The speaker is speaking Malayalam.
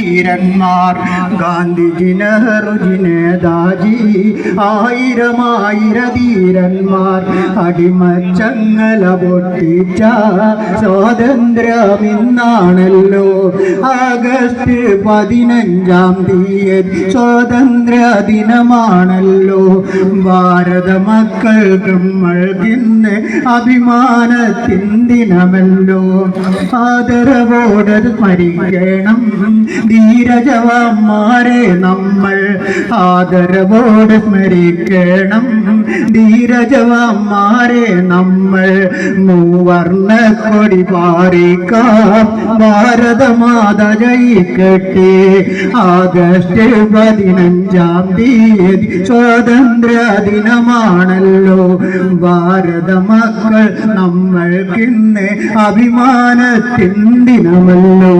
ധീരന്മാർ ഗാന്ധിജി നെഹ്റുജി നേതാജി ആയിരമായിര ധീരന്മാർ അടിമച്ചങ്ങല പൊട്ടിച്ച സ്വാതന്ത്ര്യമിന്നാണല്ലോ. ആഗസ്റ്റ് പതിനഞ്ചാം തീയതി സ്വാതന്ത്ര്യ ദിനമാണല്ലോ ഭാരത മക്കൾ നമ്മൾക്കിന്ന് അഭിമാനത്തിൻ ദിനമല്ലോ. ആദരവോടെ സ്മരിക്കണം ധീരജവാന്മാരെ നമ്മൾ ആദരവോടെ സ്മരിക്കണം. ധീരജവാന്മാരെ നമ്മൾ മൂവർണ കൊടി പാറിക്കാം. ഭാരതമാത ജയിക്കട്ടെ ആഗസ്റ്റ് പതിനഞ്ചാം തീയതി സ്വാതന്ത്ര്യ ദിനമാണല്ലോ ഭാരത മക്കൾ നമ്മൾക്കിന്ന് അഭിമാനത്തിൻ ദിനമല്ലോ?